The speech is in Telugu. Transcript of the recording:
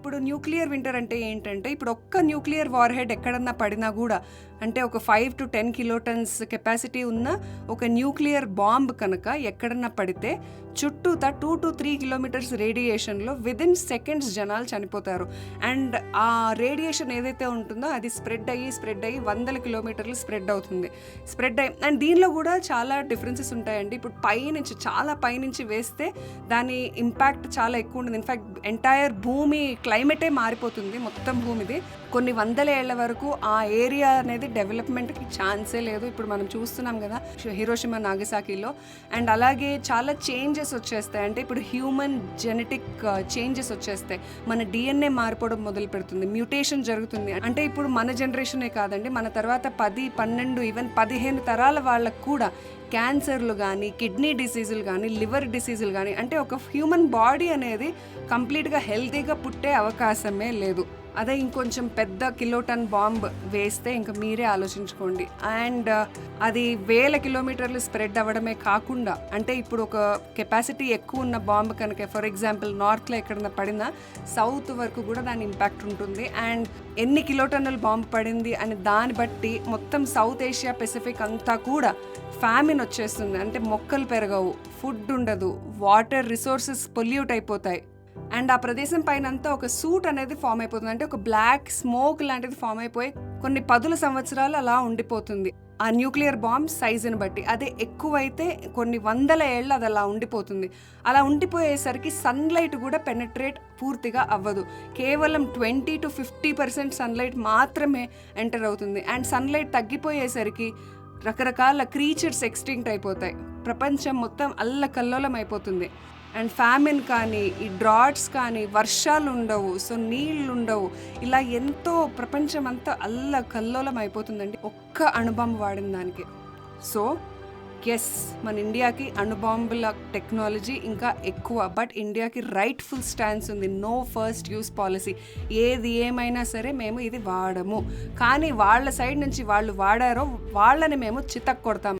ఇప్పుడు న్యూక్లియర్ వింటర్ అంటే ఏంటంటే ఇప్పుడు ఒక్క న్యూక్లియర్ వార్ హెడ్ ఎక్కడన్నా పడినా కూడా అంటే ఒక five to ten kilotons capacity ఉన్న ఒక న్యూక్లియర్ బాంబ్ కనుక ఎక్కడన్నా పడితే చుట్టూతా టూ టు త్రీ కిలోమీటర్స్ రేడియేషన్లో విదిన్ సెకండ్స్ జనాలు చనిపోతారు. అండ్ ఆ రేడియేషన్ ఏదైతే ఉంటుందో అది స్ప్రెడ్ అయ్యి స్ప్రెడ్ అయ్యి వందల కిలోమీటర్లు స్ప్రెడ్ అవుతుంది. స్ప్రెడ్ అయ్యి అండ్ దీనిలో కూడా చాలా డిఫరెన్సెస్ ఉంటాయండి. ఇప్పుడు పైనుంచి చాలా పైనుంచి వేస్తే దాని ఇంపాక్ట్ చాలా ఎక్కువ ఉంటుంది. ఇన్ఫాక్ట్ ఎంటైర్ భూమి క్లైమేటే మారిపోతుంది మొత్తం భూమిది. కొన్ని వందల ఏళ్ళ వరకు ఆ ఏరియా అనేది డెవలప్మెంట్కి ఛాన్సే లేదు. ఇప్పుడు మనం చూస్తున్నాం కదా హిరోషిమా నాగసాకిలో. అండ్ అలాగే చాలా చేంజెస్ వచ్చేస్తాయి. అంటే ఇప్పుడు హ్యూమన్ జెనెటిక్ చేంజెస్ వచ్చేస్తాయి. మన డిఎన్ఏ మారిపోవడం మొదలు పెడుతుంది. మ్యూటేషన్ జరుగుతుంది. అంటే ఇప్పుడు మన జనరేషనే కాదండి మన తర్వాత పది పన్నెండు ఈవెన్ పదిహేను తరాల వాళ్ళకు కూడా క్యాన్సర్లు కానీ కిడ్నీ డిసీజులు కానీ లివర్ డిసీజులు కానీ అంటే ఒక హ్యూమన్ బాడీ అనేది కంప్లీట్గా హెల్తీగా పుట్టే అవకాశమే లేదు. అదే ఇంకొంచెం పెద్ద కిలోటన్ బాంబ్ వేస్తే ఇంకా మీరే ఆలోచించుకోండి. అండ్ uh, అది వేల కిలోమీటర్లు స్ప్రెడ్ అవ్వడమే కాకుండా అంటే ఇప్పుడు ఒక కెపాసిటీ ఎక్కువ ఉన్న బాంబ్ కనుక ఫర్ ఎగ్జాంపుల్ నార్త్లో ఎక్కడన్నా పడినా సౌత్ వరకు కూడా దాని ఇంపాక్ట్ ఉంటుంది. అండ్ ఎన్ని కిలోటన్నుల బాంబు పడింది అని దాన్ని బట్టి మొత్తం సౌత్ ఏషియా పెసిఫిక్ అంతా కూడా ఫ్యామిన్ వచ్చేస్తుంది. అంటే మొక్కలు పెరగవు ఫుడ్ ఉండదు వాటర్ రిసోర్సెస్ పొల్యూట్ అయిపోతాయి. అండ్ ఆ ప్రదేశం పైన అంతా ఒక సూట్ అనేది ఫామ్ అయిపోతుంది. అంటే ఒక బ్లాక్ స్మోక్ లాంటిది ఫామ్ అయిపోయి కొన్ని పదుల సంవత్సరాలు అలా ఉండిపోతుంది. ఆ న్యూక్లియర్ బాంబ్ సైజుని బట్టి. అదే ఎక్కువైతే కొన్ని వందల ఏళ్ళు అది అలా ఉండిపోతుంది. అలా ఉండిపోయేసరికి సన్లైట్ కూడా పెనట్రేట్ పూర్తిగా అవ్వదు. కేవలం twenty to fifty percent sunlight మాత్రమే ఎంటర్ అవుతుంది. అండ్ సన్లైట్ తగ్గిపోయేసరికి రకరకాల క్రీచర్స్ ఎక్స్టింక్ట్ అయిపోతాయి. ప్రపంచం మొత్తం అల్లకల్లోలం అయిపోతుంది. అండ్ ఫ్యామిన్ కానీ ఈ డ్రాట్స్ కానీ వర్షాలు ఉండవు సో నీళ్ళు ఉండవు ఇలా ఎంతో ప్రపంచం అంతా అల్ల కల్లోలం అయిపోతుందండి. ఒక్క అణుబాంబు వాడిన దానికి. సో ఎస్ మన ఇండియాకి అణుబాంబుల టెక్నాలజీ ఇంకా ఎక్కువ బట్ ఇండియాకి రైట్ఫుల్ స్టాన్స్ ఉంది. No first use policy. ఏది ఏమైనా సరే మేము ఇది వాడము. కానీ వాళ్ళ సైడ్ నుంచి వాళ్ళు వాడారో వాళ్ళని మేము చితక్ కొడతాం